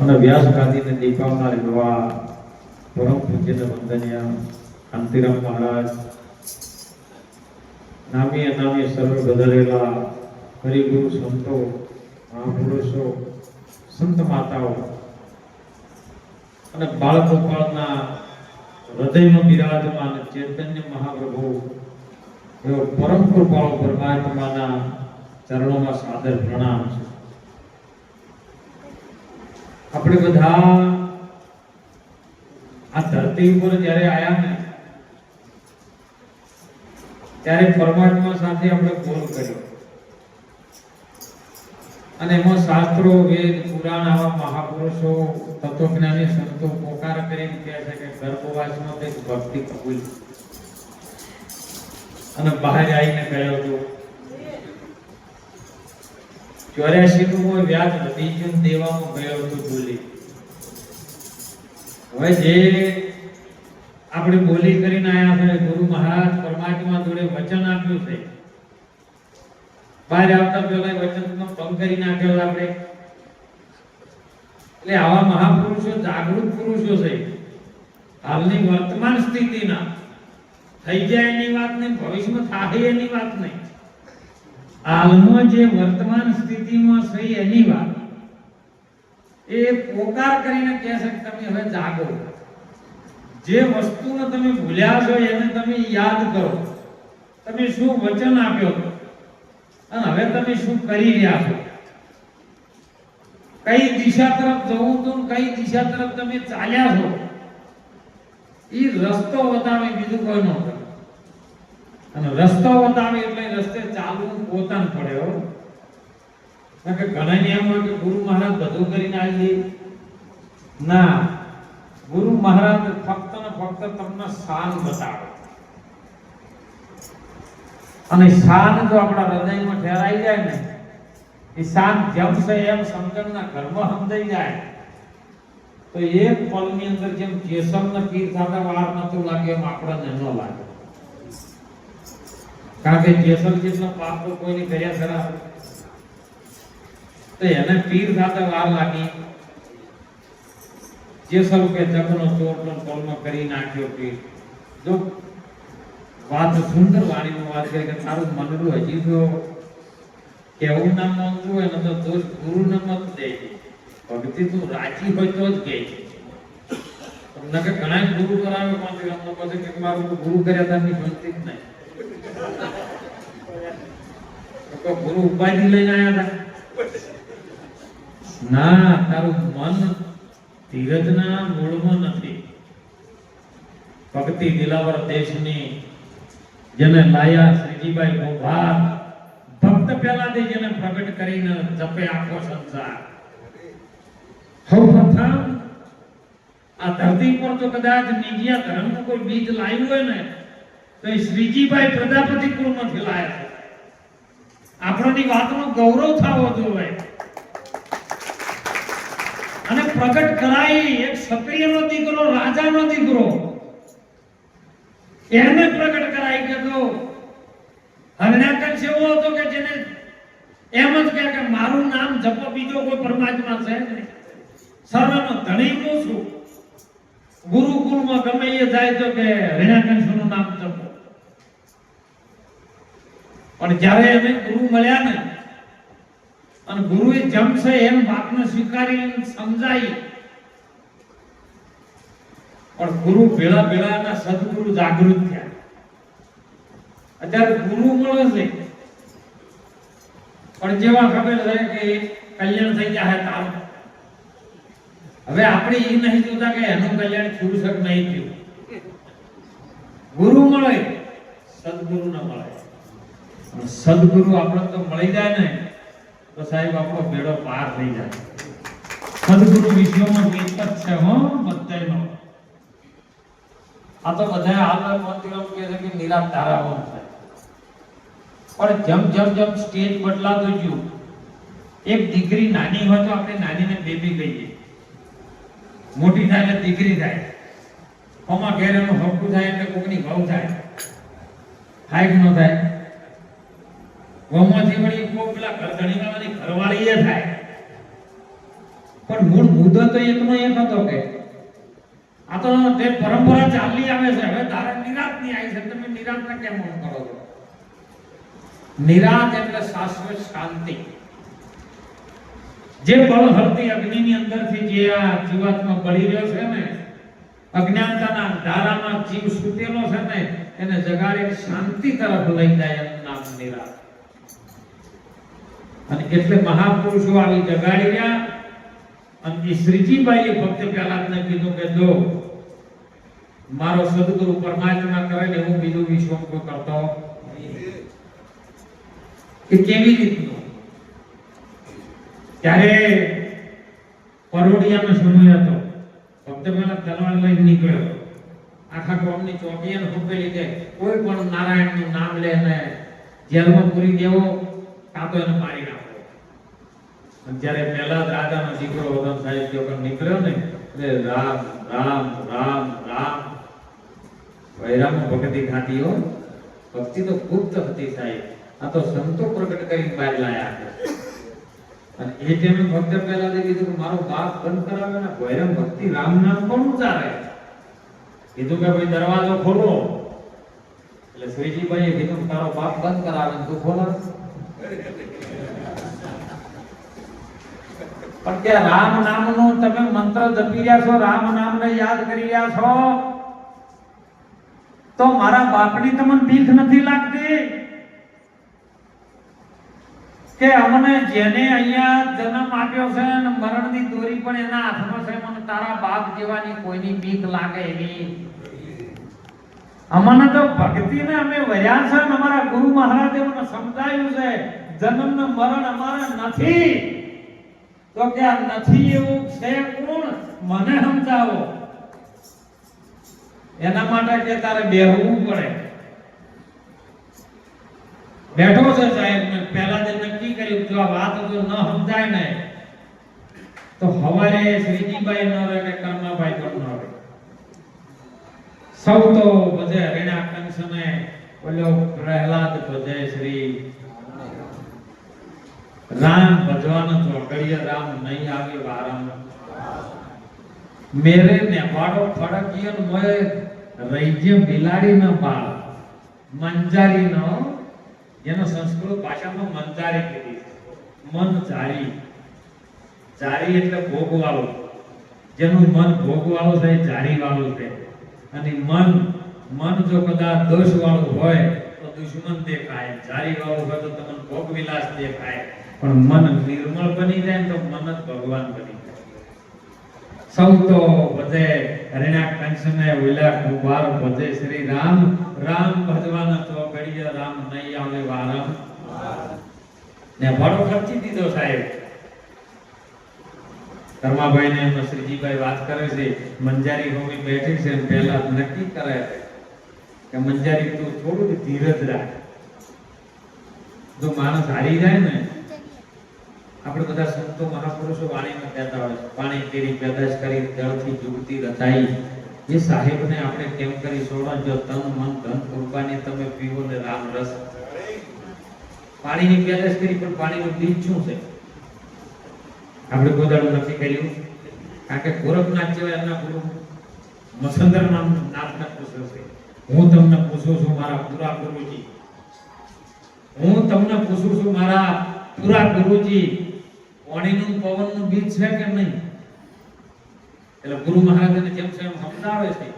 અને વ્યાસ ગાંધીને દીપાવનાર એવા પરમ પૂજ્યને વંદનીય કાંતિરામ મહારાજ, નામી અનામી સર્વ બદલેલા હરિગુરુ સંતો, મહાપુરુષો, સંત માતાઓ અને બાળગોપાળના હૃદયમાં બિરાજમાન ચૈતન્ય મહાપ્રભુ, એવો પરમ કૃપાળુ પરમાત્માના ચરણોમાં સાદર પ્રણામ છે. આપણે બધા આ ધરતી ઉપર જ્યારે આવ્યા ને, ત્યારે પરમાત્મા સાથે આપણે બોલ કર્યો. અને એમાં શાસ્ત્રો, વેદ, પુરાણ આવા મહાપુરુષો, તત્વજ્ઞાની સંતો પોકાર કરીને કહે છે કે ગર્ભવાસમાં કંઈક ભક્તિ કબૂલ. અને બહાર આવીને કહ્યું હતો. ચોર્યાસી નું વ્યાજ વધી ગયું દેવામાં હતો બોલી. હવે જે આપણે બોલી કરીને આયા છે, ગુરુ મહારાજ પરમાત્મા જોડે વચન આપ્યું છે. બહાર આવતા પહેલા વચનનો ભંગ કરી નાખ્યો આપણે. એટલે આવા મહાપુરુષો, જાગૃત પુરુષો છે. હાલની વર્તમાન સ્થિતિના, થઈ જાય એની વાત નહીં, ભવિષ્યમાં થાય એની વાત નહીં. હાલમાં જે વર્તમાન સ્થિતિમાં છે એની વાત, એ પોકાર કરીને કહે છે કે તમે હવે જાગો. જે વસ્તુને તમે ભૂલ્યા છો એને તમે યાદ કરો. તમે શું વચન આપ્યો? હતો અને હવે તમે શું કરી રહ્યા છો? કઈ દિશા તરફ જવું હતું કઈ દિશા તરફ તમે ચાલ્યા છો? એ રસ્તો બતાવે બીજું કોઈ ન અને રસ્તો બતાવે એટલે રસ્તે ચાલવું પોતાને પડે હો. કે ઘણા ને હોય કે ગુરુ મહારાજ બધું કરીને આવી ના, ગુરુ મહારાજ ફક્ત ને ફક્ત તમને શાન બતાવે. અને શાન જો આપણા હૃદયમાં ઠેરાઈ જાય ને, એ શાન જેમ છે એમ સમજણના ઘરમાં સમજાઈ જાય. તો એક પલની અંદર જેમ જેસમના પીર સાથે વાર નતું લાગે એમ આપણને ન લાગે. કારણ કે કેસર જેટલા પાપ તો કોઈની કર્યા ખરા. તો એને પીર સાથે વાર લાગી. જેસલ કે જગનો ચોટલો કોલમાં કરી નાખ્યો પીર. જો વાત સુંદર વાણીમાં વાત કરી કે તારું મનડું હજી તો કેવું નામ માંગવું હોય તો દોષ ગુરુ ને મત દે. ભક્તિ તું રાજી હોય તો જ ગઈ તમને કે ઘણા ગુરુ કરાવે પાંચ ગામનો પછી કે મારું ગુરુ કર્યા તા ની બનતી જ નહીં. તો ગુરુ ઉપાધિ લઈને આયા હતા. ના, તારું મન ધીરજના મૂળમાં નથી. ભક્તિ દિલાવર દેશની જેને લાયા શ્રીજીભાઈ ગોભાર ભક્ત પહેલાથી જેને પ્રગટ કરીને જપે આખો સંસાર. સૌ પ્રથમ, આ ધરતી પર તો કદાચ નિજ્યા ધર્મનું કોઈ બીજ લાવ્યું હોય ને, તો એ શ્રીજીભાઈ પ્રજાપતિ કુળમાંથી લાયા છે. આપણની વાતનો ગૌરવ થવો જોઈએ. અને પ્રગટ કરાઈ. એક ક્ષત્રિયનો દીકરો, રાજાનો દીકરો. એને પ્રગટ કરાઈ કે તો એવો હતો કે જેને એમ જ કહે કે મારું નામ જપો, બીજો કોઈ પરમાત્મા છે નહીં. સર્વનો ધણી હું છું. ગુરુકુળમાં ગમે એ જાય તો કે હરણાકંશનું નામ જપો. પણ જ્યારે એને ગુરુ મળ્યા ને અને ગુરુએ જમશે એમ વાતને સ્વીકારી સમજાવી પણ ગુરુ ભેળા ભેળાના સદગુરુ જાગૃત થયા. અત્યારે ગુરુ મળે છે. પણ જેવા ખબર છે કે કલ્યાણ થઈ જાય તારું. હવે આપણે એ નહીં જોતા કે એનું કલ્યાણ થયું છે નહીં થયું. ગુરુ મળે સદગુરુ ન મળે સદગુરુ આપણે તો મળી જાય ને તો સાહેબ, આપણો બેડો પાર થઈ જાય. સદગુરુ વિશ્વમાં એક જ છે, હો બધાનો આ તો બધા હાલ મંદિરો કહે છે કે નીરા ધારાવાન છે. પણ જેમ જેમ જેમ સ્ટેજ બદલાતો ગયું. એક દીકરી નાની હોય તો આપણે નાનીને બેબી કહીએ. મોટી થાય એટલે દીકરી થાય. આમાં ઘેર એનું હકું થાય એટલે કોકની ભાવ થાય. હાઈક નો થાય. વહુમાંથી વળી કોક પેલા ઘરધણી ઘરવાળી થાય. પણ મૂળ મુદ્દો તો એકનો એક હતો કે. આ તો તે પરંપરા ચાલી આવે છે, હવે તારે નિરાતની આવી છે, તમે નિરાત ને કેમ આમ કરો છો? નિરાત એટલે શાશ્વત શાંતિ. જે બળ હરતી અગ્નિની અંદરથી જે આ જીવાત્મા બળી રહ્યો છે ને, અજ્ઞાનતાના ધારામાં જીવ સૂતેલો છે ને, એને જગાડી શાંતિ તરફ લઈ જાય એનું નામ નિરાત. અને એટલે મહાપુરુષો આવી જગાડી રહ્યા અને શ્રીજીભાઈએ ભક્ત પ્રહલાદને કીધું કે જો મારો સદગુરુ પરમાત્મા કરે ને હું બીજું વિશ્વ કરતો એ કેવી રીતનું? ત્યારે પરોડિયાનો સમય હતો. ભક્ત પહેલા તલવાર લઈને નીકળ્યો આખા ગામની ચોકી હુકેલી કે કોઈ પણ નારાયણનું નામ લે ને જેલમાં પૂરી દેવો. કાં તો એને મારી નાખો. અને જ્યારે પહેલા રાજાનો દીકરો વદન સાહેબ જે નીકળ્યો ને, એટલે રામ રામ રામ રામ. વૈરામ ભક્તિ ખાતીઓ ભક્તિ તો ગુપ્ત હતી સાહેબ. આ તો સંતો પ્રગટ કરી બહાર લાયા અને એ ટાઈમે ભક્ત પહેલા જે કીધું કે મારો બાપ બંધ કરાવે ને વૈરમ ભક્તિ રામ નામ કોણ ઉચ્ચારે કીધું કે ભાઈ દરવાજો ખોલો. એટલે શ્રીજીભાઈએ કીધું તારો બાપ બંધ કરાવે તું ખોલાવ પણ કે રામ નામનો તમે મંત્ર જપી રહ્યા છો, રામ નામને યાદ કરી રહ્યા છો? તો મારા બાપની તમને ભીખ નથી લાગતી. કે અમને જેને અહીંયા જન્મ આપ્યો છે અને મરણની દોરી પણ એના હાથમાં છે, મને તારા બાપ જેવાની કોઈની બીક લાગે એવી. અમને તો ભક્તિને અમે વર્યા છે અમારા ગુરુ મહારાજે મને સમજાયું છે જન્મ ને મરણ અમારે નથી. તો કે આ નથી એવું છે કોણ? મને સમજાવો. એના માટે કે તારે બેહવું પડે. બેઠો છે સાહેબ ને પહેલા જે નક્કી કર્યું, જો વાત જો ન સમજાય ને, તો હવારે શ્રીજીભાઈ ન રહે કે કર્માભાઈ ન સૌ તો ભજે રેણા કંસને ઓલો પ્રહલાદ ભજે શ્રી. રામ ભજવાનો ચોકડીએ રામ નહીં આવે વારમ મેરે નેવાડો ફડકિયન મોય રૈજ્ય બિલાડી ન બાળ. મંજારી નો જેનો સંસ્કૃત ભાષામાં મંજારી કીધી મન જારી જારી એટલે ભોગવાળું. જેનું મન ભોગવાળું થાય જારી વાળું છે અને મન મન જો કદાચ દોષ વાળું હોય, તો દુશ્મન દેખાય. જારી વાળું હોય તો તમને ભોગ વિલાસ દેખાય. પણ મન નિર્મળ બની જાય તો મન જ ભગવાન બની જાય. સૌ તો બધે હરિણા કંસને ઉલા કુંભાર બધે શ્રી રામ. રામ ભજવાના તો ઘડીએ રામ નહીં આવે વારમ. ને ભાડો ખર્ચી દીધો સાહેબ. કર્માભાઈ ને એમાં શ્રીજીભાઈ વાત કરે છે, મંજારી હોમી બેઠી છે ને પહેલા નક્કી કરે કે મંજારી તું થોડુંક ધીરજ રાખ. જો માણસ હારી જાય ને, આપણે બધા સંતો મહાપુરુષો વાણીમાં કહેતા હોય છે, પાણી કેરી પેદાશ કરી જળથી જુગતી રચાઈ. એ સાહેબને આપણે કેમ કરી છોડો? જો તન, મન, ધન કૃપાની તમે પીવો ને રામ રસ. પાણીની પેદાશ કરી, પણ પાણીનું બીજ શું છે? આપણે ગોદાળું નથી કર્યું. કારણ કે ગોરખનાથ જેવા એમના ગુરુ મસંદર નામ નાથના પૂછ્યો છે. હું તમને પૂછું છું મારા પૂરા ગુરુજી. હું તમને પૂછું છું મારા પૂરા ગુરુજી, પાણીનું પવનનું બીજ છે કે નહીં? એટલે ગુરુ મહારાજને જેમ છે એમ સમજાવે છે.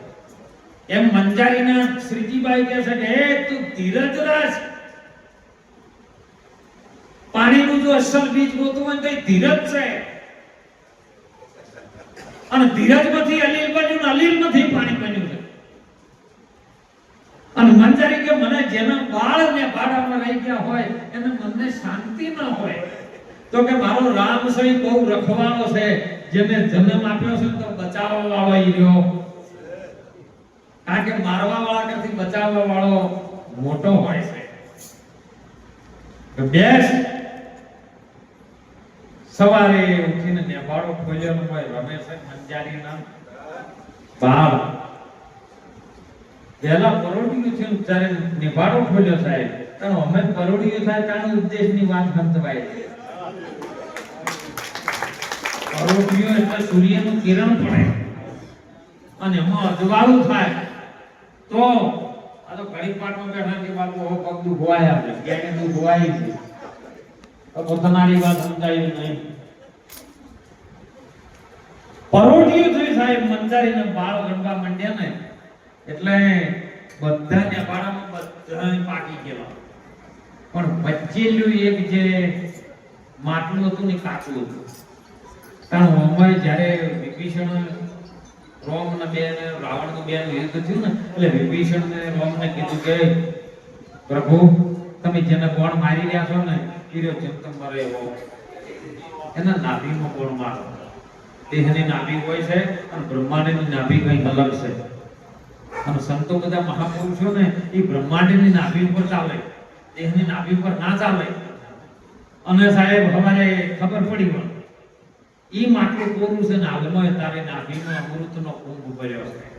એમ મંજારીના શ્રીજીભાઈ કહે છે કે, હે તું ધીરજ રાખ પાણીનું જો અસલ બીજ ગોતું હોય તો ધીરજ છે. અને ધીરજમાંથી અલીલ બન્યું અલીલમાંથી પાણી બન્યું છે. અને મંજારી કે મને જેના બાળ ને ભાડામાં રહી ગયા હોય, એને મનને શાંતિ ન હોય. તો કે મારો રામ છે બહુ રખવાળો છે. જેને જન્મ આપ્યો છે તો બચાવવા વાળો ઈ રહ્યો. કારણ કે મારવા વાળા કરતી બચાવવા વાળો મોટો હોય છે. તો બેસ. સવારે ઉઠીને નેભાડો ખોલ્યો હોય રમેશ મંજારી મંજારીના બાળ. પહેલા પરોડિયું છે ત્યારે નિભાડો ખોલ્યો સાહેબ. 但 અમે પરોડિયું થાય તાનો ઉદ્દેશની વાત સમજવાય છે પરોઢિયો એટલે સૂર્યનું કિરણ પડે અને એમાં અજવાળું થાય. તો? આ તો ઘડી પાટમાં બેઠા કે બાપુ પગ દુખવાય આપણે, ક્યાંય દુખવાય છે તો વાત સમજાય નહીં. પરોઢિયું થઈ સાહેબ મંજારીને બાળ ગણવા માંડ્યા ને એટલે બધાને બાળામાં બધાને પાકી ગયા પણ વચ્ચેલું એક જે માટલું હતું ને કાચું હતું. કારણ અમારે જ્યારે વિભીષણ રોમ ને બે ને રાવણનું બે યુદ્ધ થયું ને, એટલે વિભીષણ ને રોમ ને કીધું કે પ્રભુ તમે જેને કોણ મારી રહ્યા છો ને એ રહ્યો એવો. એના નાભીમાં ગોળ મારો. દેહની નાભી હોય છે અને બ્રહ્માંડની નાભી કંઈ અલગ છે. અને સંતો બધા મહાપુરુષો ને એ બ્રહ્માંડની નાભી ઉપર ચાલે. દેહની નાભી ઉપર ના ચાલે. અને સાહેબ અમારે ખબર પડી પણ ઈ માટે કોરું છે ને, હાલમાં તારે નાભીનો અમૃતનો કુંભ ભર્યો છે.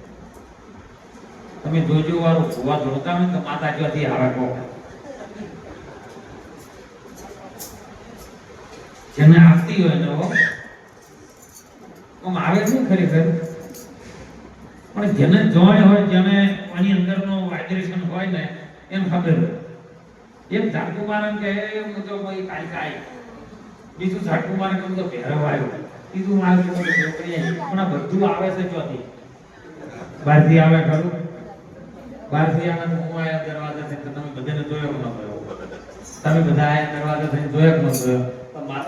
તમે જોજો વાળો ભુવા જોતા હોય તો માતા જ્યોતિ આવે કહો. જેને આપતી હોય ને આમ આવે શું ખરેખર? પણ જેને જોય હોય, જેને આની અંદરનો વાઇબ્રેશન હોય ને, એમ ખબર હોય. એમ ઝાટકું મારે કે હું તો ભાઈ કાઈ કાઈ બીજું ઝાટકું મારે કે હું તો આવ્યો. બીજું મારે કે પણ આ બધું આવે છે ચોથી બહારથી આવે ખરું? બહારથી આવે હું આયા દરવાજાથી તો તમે બધાને જોયો ન જોયો? તમે બધા આયા થઈને જોયો ન જોયો?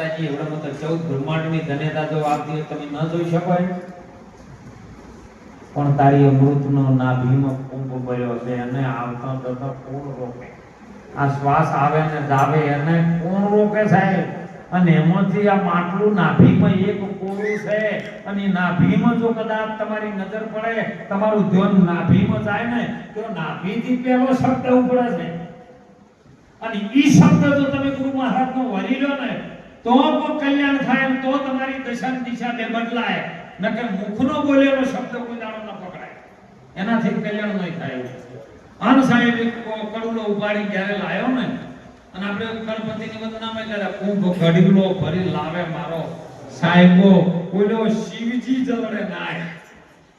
માતાજી એવડા મોટા ચૌદ બ્રહ્માંડની ધન્યતા જો આપતી હોય તમે ન જોઈ શકો પણ તારી અમૃતનો ભીમ કુંભ ભર્યો છે અને આવતા જતા કોણ રોકે? આ શ્વાસ આવે ને જાવે અને કોણ રોકે સાહેબ? અને એમાંથી આ માટલું નાભીમાં એક કોળું છે. અને નાભીમાં જો કદાચ તમારી નજર પડે, તમારું ધ્યાન નાભીમાં જાય ને, તો નાભીથી પહેલો શબ્દ ઉપડે છે. અને ઈ શબ્દ જો તમે ગુરુ મહારાજનો વરી લો ને તો કોઈ કલ્યાણ થાય તો તમારી દશા દિશા બે બદલાય. નકર મુખનો બોલેલો શબ્દ કોઈ દાડો ન પકડાય. એનાથી કલ્યાણ નહીં થાય અન સાહેબ કડુલો ઉપાડી જ્યારે લાયો ને, અને આપણે ગણપતિની વંદનામાં ત્યારે કુંભ ઘડીલો ભરી લાવે મારો સાહેબો બોલો શિવજી જલડે નાય.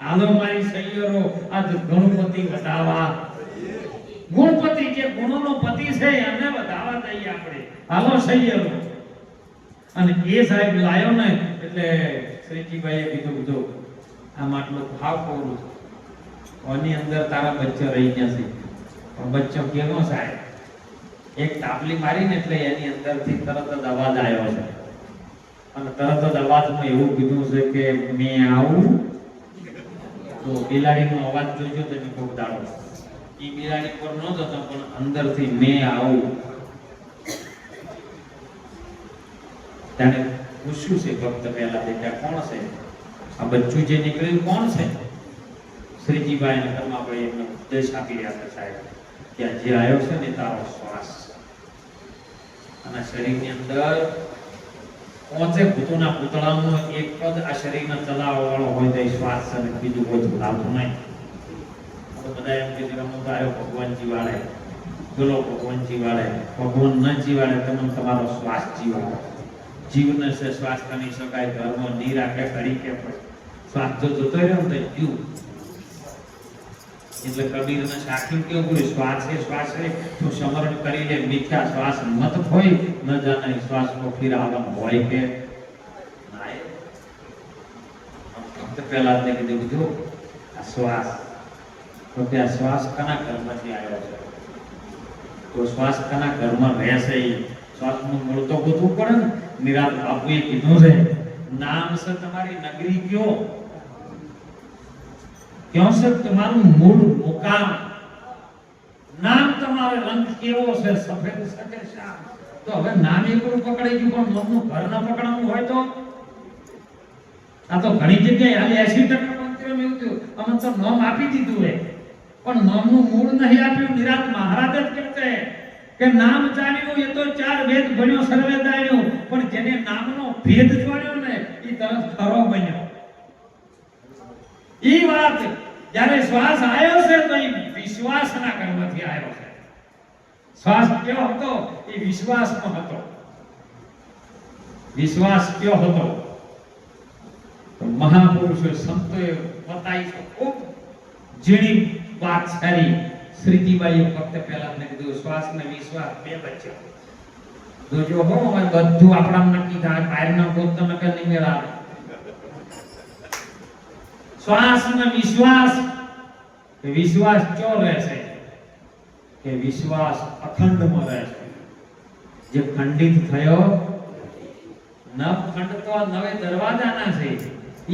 હાલો મારી સૈયરો આજ ગણપતિ વધાવા. ગુણપતિ જે ગુણોનો પતિ છે, એને વધાવા દઈએ આપણે. હાલો સૈયરો અને એ સાહેબ લાયો ને, એટલે શ્રીજીભાઈએ કીધું કીધું આ માટલું ભાવ કોરું ઓની અંદર તારા બચ્ચો રહી છે. પણ બચ્ચો કેવો સાહેબ? એક તાપલી મારીને એટલે એની અંદરથી તરત જ અવાજ આવ્યો છે. અને તરત જ અવાજમાં એવું કીધું છે કે, મેં આવું. તો બિલાડીનો અવાજ જોજો, તમે કોક દાડો. એ બિલાડી પર ન જતો, પણ અંદરથી મેં આવું. ત્યારે પૂછ્યું છે, ભક્ત પહેલા બેટા કોણ છે? આ બચ્ચું જે નીકળ્યું કોણ છે? શ્રીજીભાઈ અને કર્માભાઈ એમને ઉપદેશ આપી રહ્યા સાહેબ, કે જે આવ્યો છે ને, તારો શ્વાસ અને શરીરની અંદર પહોંચે ભૂતોના પૂતળાનો એક પદ આ શરીરને ચલાવવા વાળો હોય તો શ્વાસ અને બીજું કોઈ ચલાવતું નહીં. બધા એમ કે રમતો આવ્યો ભગવાન જીવાડે બોલો ભગવાન જીવાડે ભગવાન ન જીવાડે તમે તમારો શ્વાસ જીવાડે. જીવને છે શ્વાસ કરી શકાય ધર્મની રાખે કરી કે શ્વાસ જો જતો રહ્યો ને તો જીવ એટલે કબીરને સાખી કેવું શ્વાસ છે શ્વાસ છે, તું સમરણ કરી લે. મીઠા શ્વાસ મત હોય ન જાણે શ્વાસ નો ફિર હોય કે ફક્ત પહેલા જ કીધું કીધું, આ શ્વાસ. તો કે આ શ્વાસ કના કર્મથી આવ્યો છે? તો શ્વાસ કના કર્મ રહેશે શ્વાસનું મૂળ તો ગોતવું પડે ને. નિરાત બાપુએ કીધું છે, નામ છે તમારી નગરી કયો? ક્યાં છે તમારું મૂળ મુકામ. નામ તમારે રંગ કેવો છે? સફેદ છે શ્યામ તો હવે નામ એકલું પકડાઈ ગયું? પણ મનનું ઘર ન પકડવાનું હોય તો? આ તો ઘણી જગ્યાએ હાલ એસી ટકા મંત્રીઓ એવું થયું. અમે તો નામ આપી દીધું હે. પણ નામનું મૂળ નહીં આપ્યું. નિરાત મહારાજ જ કહે કે નામ જાણ્યું, એ તો ચાર વેદ ભણ્યો, સર્વે જાણ્યો, પણ જેને નામનો ભેદ જાણ્યો ને, એ તરત ખરો બન્યો. ઈ વાત જ્યારે શ્વાસ આવ્યો છે, તો એ વિશ્વાસના કર્મથી આવ્યો છે. શ્વાસ કયો હતો? એ વિશ્વાસનો હતો. વિશ્વાસ કયો હતો? મહાપુરુષો સંતોએ બતાવી ખૂબ ઝીણી વાત સારી. શ્રીજીબાઈએ ફક્ત પહેલા મેં કીધું શ્વાસ ને વિશ્વાસ બે વચ્ચે જોજો હો હવે બધું આપણા નક્કી થાય બહારના ભૂત તમે કે નહીં મેળા શ્વાસ ને વિશ્વાસ કે વિશ્વાસ ચો રહેશે કે વિશ્વાસ અખંડમાં રહેશે જે ખંડિત થયો નવ ખંડ તો નવે દરવાજાના છે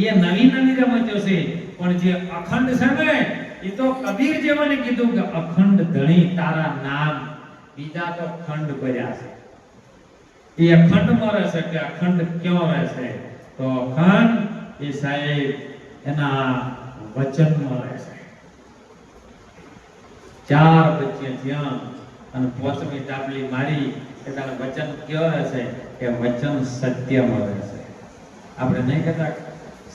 એ નવી નવી રમતો છે પણ જે અખંડ છે ને એ તો કબીર જેવાને કીધું કે અખંડ ધણી તારા નામ. બીજા તો ખંડ ભર્યા છે. એ અખંડમાં રહેશે કે અખંડ ક્યાં રહેશે? તો અખંડ એ સાહેબ એના વચનમાં રહેશે. ચાર વચ્ચે ત્યાં અને પોચમી ટાપલી મારી કે તારું વચન કયો રહેશે? કે વચન સત્યમાં રહેશે. આપણે નહીં કહેતા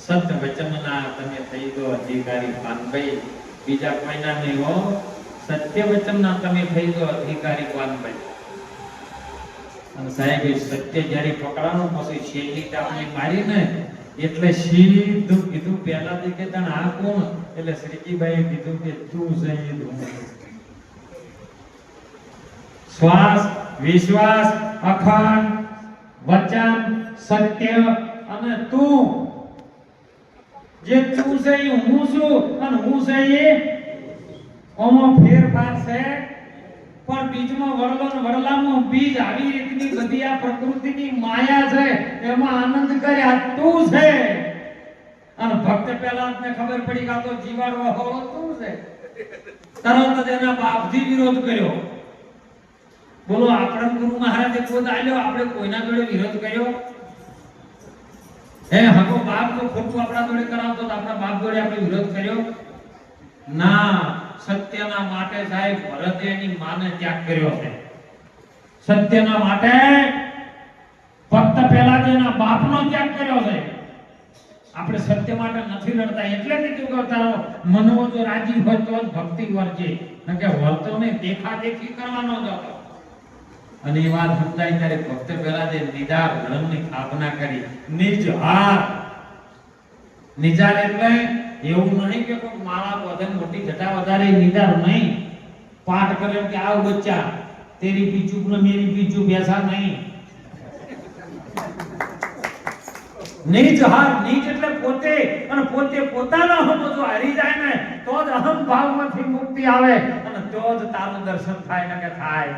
સત્ય વચનના તમે થઈ ગયો અધિકારી પાનભાઈ. બીજા કોઈના નહીં હો. સત્ય વચનના તમે થઈ ગયો અધિકારી પાનભાઈ અને સાહેબ, એ સત્ય જ્યારે પકડાણું પછી છેલ્લી ટાપલી મારી ને, એટલે સીધું કીધું પહેલા થી કે તને આ કોણ? એટલે શ્રીજીભાઈ કીધું કે તું સૈયદ હું શ્વાસ, વિશ્વાસ, અખંડ, વચન, સત્ય અને તું. જે તું છે એ હું છું અને હું છે એ ઓમો ફેરફાર છે. પણ બીજમાં વડલો ને વડલામાં બીજ આવી રીતની બધી આ પ્રકૃતિની માયા છે, એમાં આનંદ કર્યા તું છે. અને ભક્ત પહેલા જ ને ખબર પડી કે આ તો જીવાડવા હોળો તું છે. તરત જ એના બાપથી વિરોધ કર્યો. બોલો, આપણા ગુરુ મહારાજે ખુદ આવ્યો આપણે કોઈના જોડે વિરોધ કર્યો? હે હકો બાપ તો ખોટું આપણા જોડે કરાવતો તો આપણા બાપ જોડે આપણે વિરોધ કર્યો? ના, સત્યના માટે સાહેબ ભરતે એની માને ત્યાગ કર્યો છે. સત્યના માટે ફક્ત પહેલા જેના બાપનો ત્યાગ કર્યો છે. આપણે સત્ય માટે નથી લડતા, એટલે કીધું કે તારો મનો જો રાજી હોય તો જ ભક્તિ વર્જે કે વર્તો નહીં દેખા દેખી કરવાનો જ હતો અને એ વાત સમજાય ત્યારે ભક્ત પહેલા જે નિદાર ધર્મની સ્થાપના કરી નિજ હાર નિજાર એટલે એવું નહીં કે કોઈ માળા વધે મોટી જટા વધારે નિદાર નહીં. પાઠ કરે કે, આવ બચ્ચા, તેરી પીચુક ને મેરી પીચુક બેસા નહીં. નિજ હાર નિજ એટલે પોતે, અને પોતે પોતાનો અહમ જો હારી જાય ને, તો જ અહમ ભાવમાંથી મુક્તિ આવે, અને તો જ તારું દર્શન થાય ને કે થાય.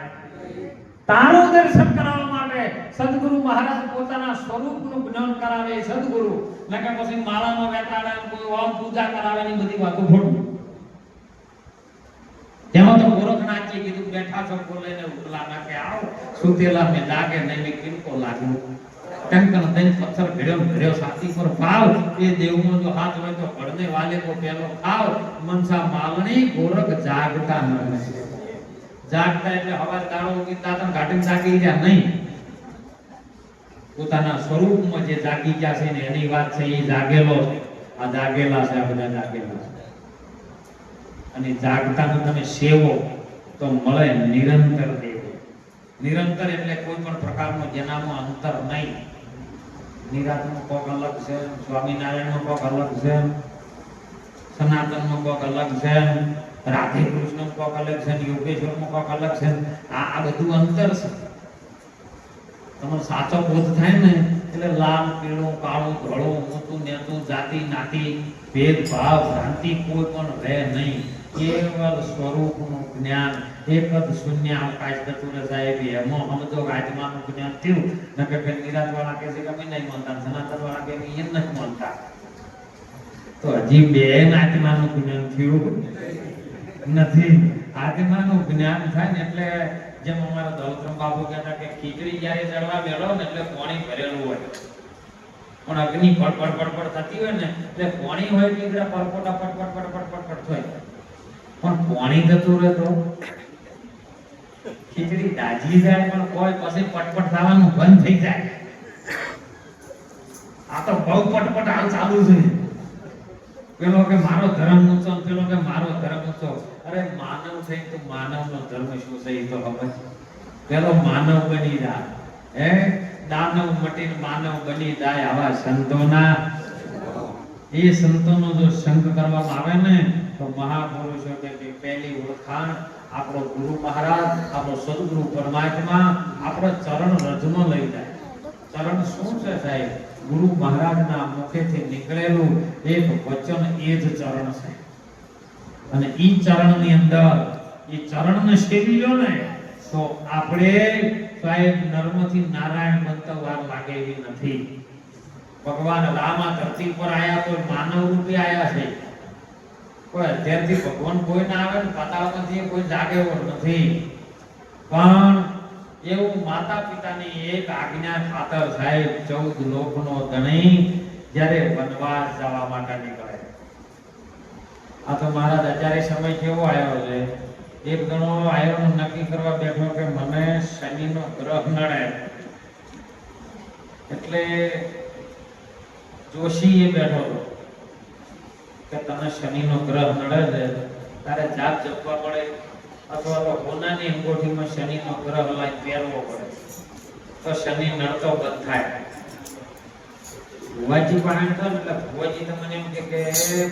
તારું દર્શન કરાવવા માટે સદગુરુ મહારાજ પોતાના સ્વરૂપનું જ્ઞાન કરાવે સદગુરુ. નકે પછી માળામાં વેતાડે ને કોઈ પૂજા કરાવે ની બધી વાતો ખોટું. તેમાં તો ગોરખનાથજી કીધું, બેઠા છો બોલે ને ઉકલા નાખે આવો. સુતેલા મે લાગે નહીં, મેં કિનકો લાગ્યો. કંકણ દઈ પથ્થર ભેળ્યો ભેળ્યો સાથી પર પાવ એ દેવનો જો હાથ હોય તો પડને વાલે કો પેલો ખાવ. મનસા માલણી ગોરખ જાગતા ન જાગતા એટલે હવાર દાડો ઉગી દાતણ ઘાટીને જાગી ગયા નહીં. પોતાના સ્વરૂપમાં જે જાગી ગયા છે ને એની વાત છે એ જાગેલો આ જાગેલા છે, આ બધા જાગેલા છે. અને જાગતાનું તમે સેવો તો મળે નિરંતર દેવો. નિરંતર એટલે કોઈ પણ પ્રકારનો જેનામાં અંતર નહીં. નિરાતનો કોક અલગ છે, સ્વામિનારાયણનો કોક અલગ છે, સનાતનનો કોક અલગ છે. રાધે કૃષ્ણ કોક અલગ છે યોગેશ્વર યોગેશ્વરનું કોક અલગ છે આ બધું અંતર છે. તમારો સાચો બોધ થાય ને, એટલે લાલ, પીળું, કાળું, ધોળું, મોટું નેતું જાતિ, નાતી, ભેદભાવ, ભ્રાંતિ કોઈ પણ રહે નહીં. કેવલ સ્વરૂપનું જ્ઞાન. એક જ શૂન્ય અવકાશ રહે સાહેબ એમો. સમજો રાજમાનું જ્ઞાન થયું. નકર કે નિરાજ વાળા કહે છે કે અમે નહીં માનતા સનાતન વાળા કે એમ નથી માનતા. તો હજી બે આત્માનું જ્ઞાન થયું. નથી. આત્માનું જ્ઞાન થાય ને એટલે જેમ અમારા દૌત્રમ બાબુ કહેતા કે ખીચડી જ્યારે ચડવા બેઠો ને એટલે પાણી ભરેલું હોય. પણ અગ્નિ પડપડ પડપડ થતી હોય ને એટલે પાણી હોય એકડા પરપોટા પડપડ પટપટ પટપટ થાય. પણ પાણી થતું રહે તો? ખીચડી દાજી જાય પણ કોઈ પછી પટપટ થવાનું બંધ થઈ જાય. આ તો બહુ પટપટ હાલ ચાલુ છે. પેલો કે મારો ધર્મ ઊંચો ને પેલો કે મારો ધર્મ ઊંચો. અરે માનવ થઈ તો માનવનો ધર્મ શું છે એ તો છે. પેલો માનવ બની જા. હે? દાનવ મટીને માનવ બની જાય આવા સંતોના. એ સંતોનો જો સંગ કરવામાં આવે ને, તો મહાપુરુષો કે પહેલી ઓળખાણ આપણો ગુરુ મહારાજ, આપણો સદગુરુ પરમાત્મા, આપણો ચરણ રજનો લઈ જાય. ચરણ શું છે સાહેબ? ગુરુ મહારાજના મુખેથી નીકળેલું એક વચન એ જ ચરણ છે. અને ઈ ચરણની અંદર એ ચરણને સેવી લો ને, તો આપણે સાહેબ નર્મથી નારાયણ બનતા વાર લાગે એવી નથી. ભગવાન રામ આ ધરતી પર આયા તો માનવ રૂપે આયા છે. કોઈ અત્યારથી ભગવાન કોઈ ના આવે ને પાતાળમાંથી કોઈ જાગેવો નથી. પણ એવું માતા પિતાની એક આજ્ઞા ખાતર સાહેબ ચૌદ લોકનો ધણી જ્યારે વનવાસ જવા માટે નીકળે. આ તો મહારાજ અત્યારે સમય કેવો આવ્યો છે? એક ગણો આવ્યો નક્કી કરવા બેઠો કે મને શનિનો ગ્રહ નડે. એટલે જોશી એ બેઠો કે તને શનિનો ગ્રહ નડે છે? તારે જાત જપવા પડે. અથવા તો હોનાની અંગૂઠીમાં શનિનો ગ્રહ લાઈ પહેરવો પડે. તો શનિ નડતો બંધ થાય ભુવાજી પણ એમ ને, એટલે ભુવાજી તમને એમ કે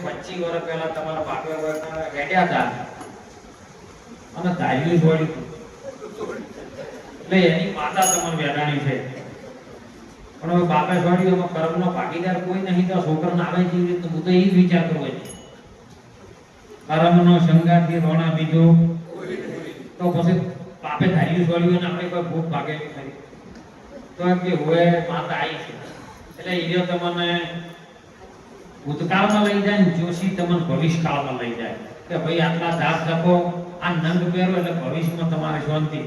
પચીસ વર્ષ પહેલા તમારા બાપે વળતા હતા અને ધાર્યું છોડ્યું એટલે એની માતા તમને વેડાણી છે. પણ હવે બાપે જોડ્યું એમાં કર્મનો ભાગીદાર કોઈ નહીં, તો છોકરાને આવે કેવી હું તો એ જ વિચાર હોય. છે કર્મનો સંગાથી રોણા બીજો. તો પછી પાપે ધાર્યું છોડ્યું અને આપણે કોઈ ભૂખ ભાગે નહીં ખરી. તો એમ કે હોય માતા આવી છે. એટલે એ તમને ભૂતકાળમાં લઈ જાય ને જોશી તમને ભવિષ્યકાળમાં લઈ જાય. કે ભાઈ આટલા દાસ જપો આ નંગ પહેરો એટલે ભવિષ્યમાં તમારે શાંતિ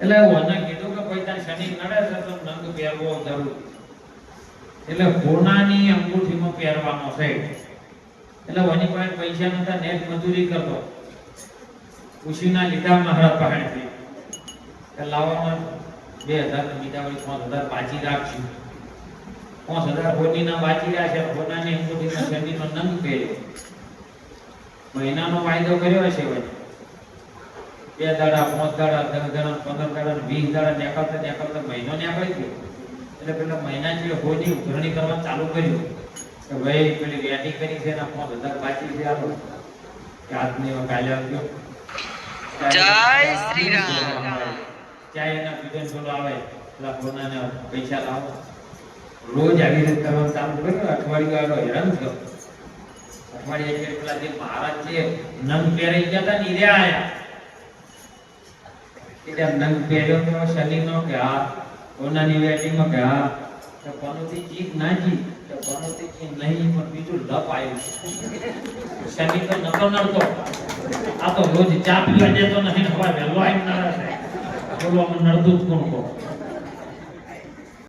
એટલે ઓને કીધું કે ભાઈ તારે શનિ નડે છે તો નંગ પહેરવો જરૂર. એટલે કોનાની અંગૂઠીમાં પહેરવાનો છે. એટલે ઓની પાસે પૈસા નતા, નેટ મજૂરી કરતો. ખુશીના લીધા પાસેથી કે લાવવામાં બે હજાર ને બીજા વળી પાંચ હજાર બાજી રાખશું પાંચ હજાર હોનીના બાજી રહ્યા છે હોનાની અંગૂઠીમાં શનિનો નંગ પહેર્યો. મહિનાનો વાયદો કર્યો હશે ભાઈ. બે દાડા, પાંચ દાડા, દસ દાડા, પંદર દાડા, વીસ દાડા નીકળતા નીકળતા મહિનો નીકળી ગયો. એટલે પેલા મહિના જે હોડી ઉઘરણી કરવા ચાલુ કર્યું. કે ભાઈ પેલી રેડી કરી છે એના પાંચ હજાર બાકી છે આલો કે આજની કાલે આવજો જય શ્રી રામ. ચાય એના પીધો ને પેલો આવે પેલા કોનાને પૈસા લાવો. રોજ આવી રીતે કરવાનું કામ કરે ને અઠવાડિયું આવ્યો હેરાન થયો. અઠવાડિયે એટલે પેલા જે મહારાજ છે નંગ પહેરાઈ ગયા હતા ને ઈ રહ્યા આયા. એટલે નંગ પહેર્યો તો શનિનો કે હા કોનાની વેટિંગમાં કે હા તો પનોતી જીત ના જીત પનોતી જીત નહીં, પણ બીજું લપ તો આ તો રોજ ચા પીવા જતો નથી ને હવે વહેલો આવીને નડે છે. બોલો અમે નડતું જ કોણ કહો?